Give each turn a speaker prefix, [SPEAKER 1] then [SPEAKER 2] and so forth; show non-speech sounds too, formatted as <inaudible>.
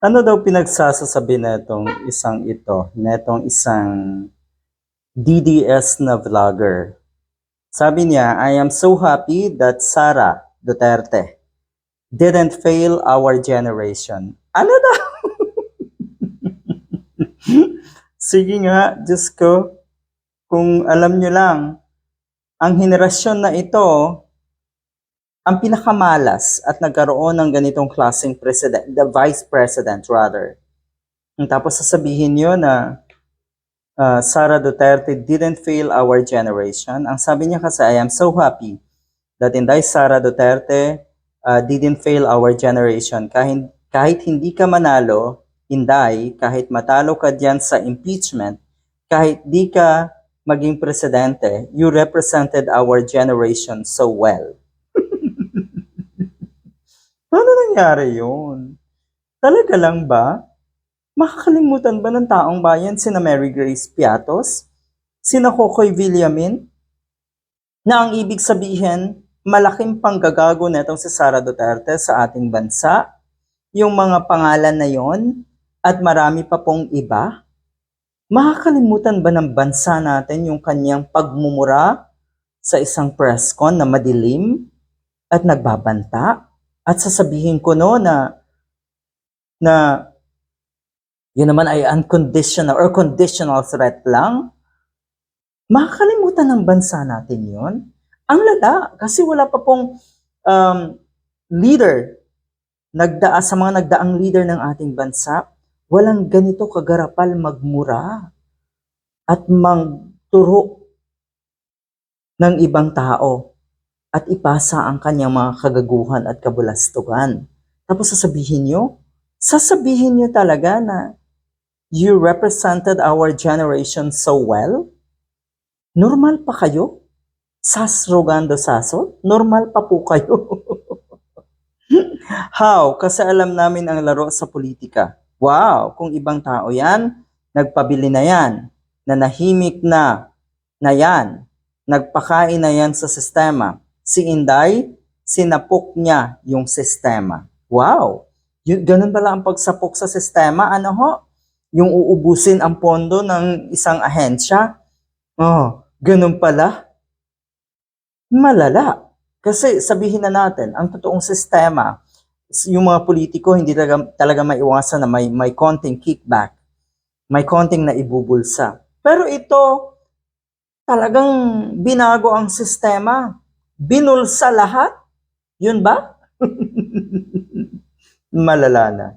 [SPEAKER 1] Ano daw pinagsasasabi netong isang ito, netong isang DDS na vlogger? Sabi niya, I am so happy that Sara Duterte didn't fail our generation. Ano daw? <laughs> Sige nga, Diyos ko, kung alam nyo lang, ang henerasyon na ito, ang pinakamalas at nagkaroon ng ganitong klaseng president, the vice president rather. And tapos sasabihin nyo na uh, Sara Duterte didn't fail our generation. Ang sabi niya kasi, I am so happy that Inday Sara Duterte uh, didn't fail our generation. Kahit, kahit hindi ka manalo, Inday, kahit matalo ka diyan sa impeachment, kahit di ka maging presidente, you represented our generation so well. Paano nangyari yun? Talaga lang ba? Makakalimutan ba ng taong bayan sina Mary Grace Piatos? Sina Kokoy Villamin? Na ang ibig sabihin, malaking panggagago netong si Sara Duterte sa ating bansa? Yung mga pangalan na yon at marami pa pong iba? Makakalimutan ba ng bansa natin yung kanyang pagmumura sa isang press con na madilim at nagbabanta? At sasabihin ko no na na yun naman ay unconditional or conditional threat lang. Makakalimutan ng bansa natin yun. Ang lala, kasi wala pa pong um, leader, nagdaa sa mga nagdaang leader ng ating bansa, walang ganito kagarapal magmura at mangturo ng ibang tao at ipasa ang kanyang mga kagaguhan at kabulastugan. Tapos sasabihin nyo, sasabihin nyo talaga na you represented our generation so well? Normal pa kayo? Sas rogando saso? Normal pa po kayo? <laughs> How? Kasi alam namin ang laro sa politika. Wow, kung ibang tao yan, nagpabili na yan, nanahimik na, na yan, nagpakain na yan sa sistema. Si Inday, sinapok niya yung sistema. Wow! Yun, ganun pala ang pagsapok sa sistema. Ano ho? Yung uubusin ang pondo ng isang ahensya. Oh, ganun pala. Malala. Kasi sabihin na natin, ang totoong sistema, yung mga politiko hindi talaga, talaga maiwasan na may, may konting kickback. May konting na ibubulsa. Pero ito, talagang binago ang sistema. Binulsa lahat. Yun ba? <laughs> Malala na.